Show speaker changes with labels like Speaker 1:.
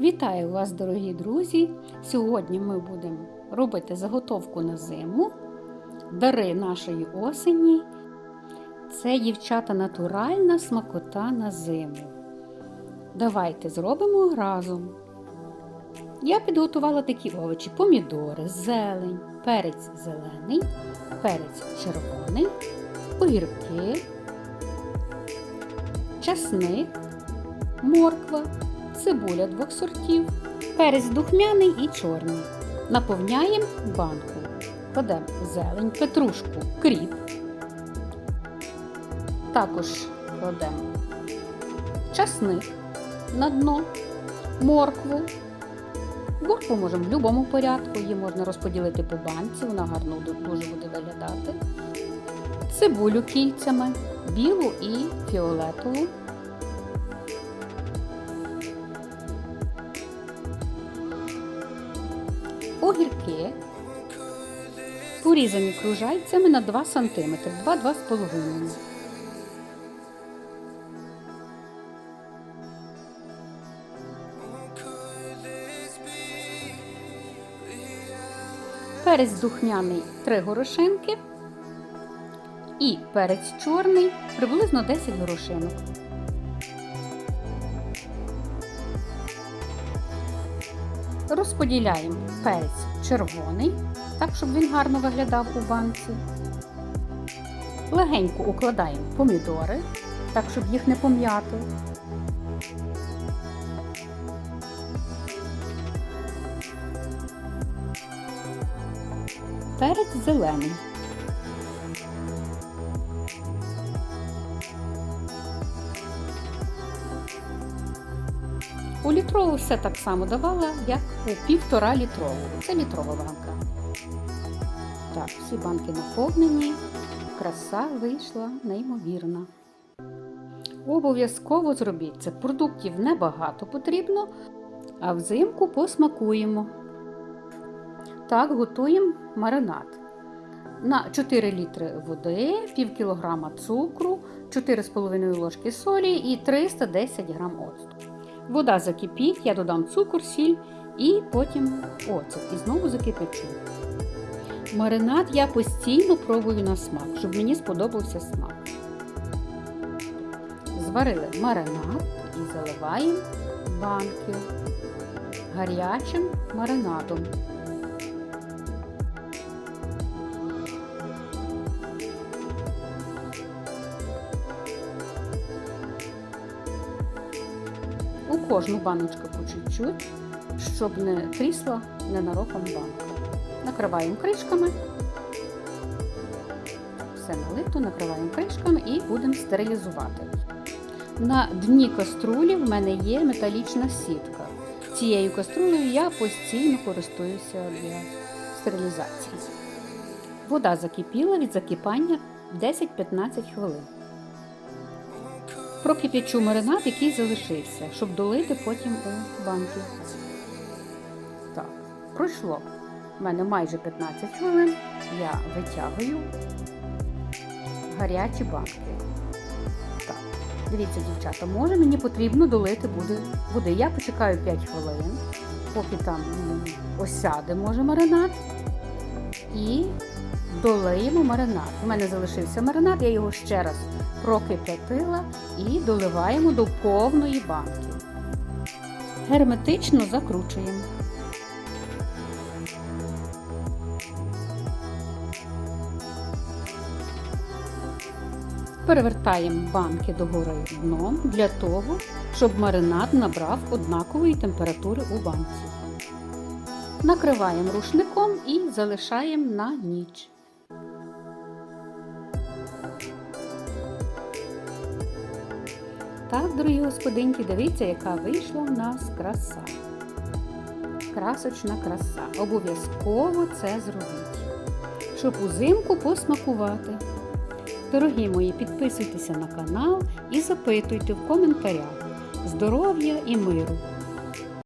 Speaker 1: Вітаю вас, дорогі друзі! Сьогодні ми будемо робити заготовку на зиму, дари нашої осені. Це дівчата натуральна смакота на зиму. Давайте зробимо разом. Я підготувала такі овочі: помідори, зелень, перець зелений, перець червоний, огірки, часник, морква цибуля двох сортів, перець духмяний і чорний. Наповняємо банку. Кладемо зелень, петрушку, кріп. Також кладемо часник на дно, моркву. Моркву можемо в будь-якому порядку, її можна розподілити по банці, вона гарно дуже буде виглядати. Цибулю кільцями, білу і фіолетову. Огірки порізані кружальцями на 2 см, 2-2,5 Перець духмяний 3 горошинки. І перець чорний приблизно 10 горошинок. Розподіляємо перець червоний, так, щоб він гарно виглядав у банці. Легенько укладаємо помідори, так, щоб їх не пом'яти. Перець зелений. У літрову все так само давала, як у півтора літрову. Це літрова банка. Так, всі банки наповнені. Краса вийшла неймовірна. Обов'язково зробіть це. Продуктів небагато потрібно, а взимку посмакуємо. Так, готуємо маринад. На 4 літри води, пів кілограма цукру, 4,5 ложки солі і 310 г оцту. Вода закипіть, я додам цукор, сіль і потім оцет. І знову закипячу. Маринад я постійно пробую на смак, щоб мені сподобався смак. Зварили маринад і заливаємо банки гарячим маринадом. У кожну баночку по чуть-чуть, щоб не трісла ненароком банка. Накриваємо кришками. Все налито, накриваємо кришками і будемо стерилізувати. На дні каструлі в мене є металічна сітка. Цією каструлею я постійно користуюся для стерилізації. Вода закипіла від закипання 10-15 хвилин. Прокип'ячу маринад, який залишився, щоб долити потім у банки. Так, пройшло. У мене майже 15 хвилин. Я витягую гарячі банки. Так, дивіться, дівчата, може мені потрібно долити буде води. Я почекаю 5 хвилин, поки там осяде може маринад. І долиємо маринад. У мене залишився маринад, я його ще раз прокип'ятила і доливаємо до повної банки. Герметично закручуємо. Перевертаємо банки догори дном для того, щоб маринад набрав однакової температури у банці. Накриваємо рушником і залишаємо на ніч. Так, дорогі господинки, дивіться, яка вийшла в нас краса. Красочна краса. Обов'язково це зробіть, щоб узимку посмакувати. Дорогі мої, підписуйтеся на канал і запитуйте в коментарях здоров'я і миру!